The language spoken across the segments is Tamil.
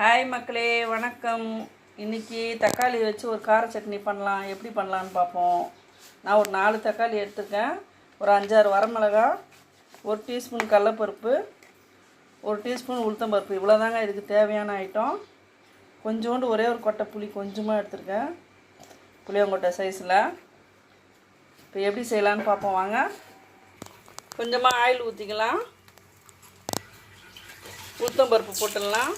ஹாய் மக்களே வணக்கம். இன்னைக்கு தக்காளி வச்சு ஒரு கார சட்னி பண்ணலாம். எப்படி பண்ணலான்னு பார்ப்போம். நான் ஒரு நாலு தக்காளி எடுத்திருக்கேன். ஒரு அஞ்சாறு வரமிளகா ஒரு டீஸ்பூன் கடலப்பருப்பு ஒரு டீஸ்பூன் உளுத்தம்பருப்பு. இவ்வளோதாங்க இதுக்கு தேவையான ஐட்டம் கொஞ்சோண்டு ஒரே ஒரு கொட்டை புளி கொஞ்சமாக எடுத்திருக்கேன். புளியங்கொட்டை சைஸில் இப்போ எப்படி செய்யலான்னு பார்ப்போம். வாங்க. கொஞ்சமாக ஆயில் ஊற்றிக்கலாம் உளுத்தம்பருப்பு போட்டுடலாம்.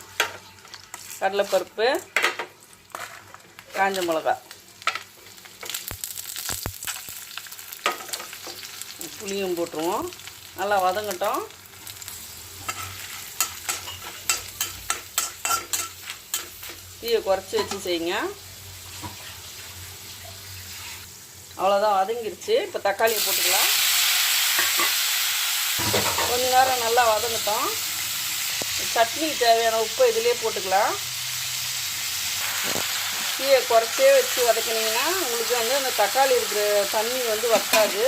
கடலைப்பருப்பு காஞ்ச மிளகா. புளியும் போட்டுருவோம். நல்லா வதங்கட்டும். தீயை குறைச்சி வச்சு செய்யுங்க. அவ்வளோதான் வதங்கிருச்சு. இப்போ தக்காளியை போட்டுக்கலாம். கொஞ்ச நேரம் நல்லா வதங்கட்டும். சட்னிக்கு தேவையான உப்பு இதிலே போட்டுக்கலாம். தீயை குறைச்சே வச்சு வதக்கினீங்கன்னா உங்களுக்கு வந்து அந்த தக்காளி இருக்கிற தண்ணி வந்து வற்றாது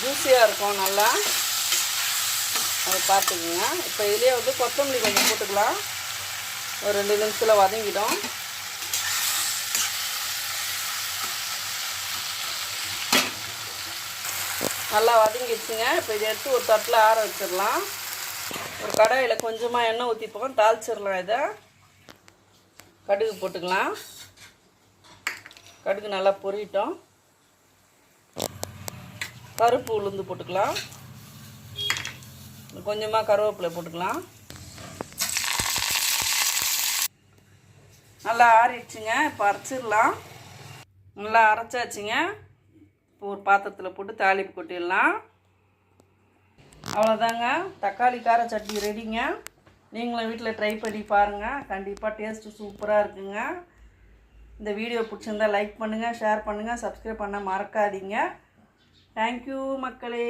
ஜூஸியாக இருக்கும் நல்லா. அதை பார்த்துக்குங்க. இப்போ இதிலே வந்து கொத்தமல்லி கொஞ்சம் போட்டுக்கலாம். ஒரு ரெண்டு நிமிஷத்தில் வதங்கிடும். நல்லா வதங்கிடுச்சுங்க. இப்போ இதை எடுத்து ஒரு தட்டில் ஆற வச்சிடலாம். ஒரு கடாயில் கொஞ்சமாக எண்ணெய் ஊற்றிப்போம் தாளிச்சிடலாம் இதை. கடுகு போட்டுக்கலாம். கடுகு நல்லா பொரியட்டும் கருப்பு உளுந்து போட்டுக்கலாம். கொஞ்சமாக கருவேப்பிலை போட்டுக்கலாம். நல்லா ஆறிடுச்சுங்க. இப்போ அரைச்சிடலாம். நல்லா அரைச்சாச்சுங்க. இப்போ ஒரு பாத்திரத்தில் போட்டு தாளிப்பு கொட்டிடலாம். அவ்வளோதாங்க தக்காளி கார சட்னி ரெடிங்க நீங்களும் வீட்டில் ட்ரை பண்ணி பாருங்கள் கண்டிப்பாக டேஸ்ட்டு சூப்பராக இருக்குங்க. இந்த வீடியோ பிடிச்சிருந்தா லைக் பண்ணுங்கள் ஷேர் பண்ணுங்கள் சப்ஸ்கிரைப் பண்ண மறக்காதீங்க. தேங்க்யூ மக்களே.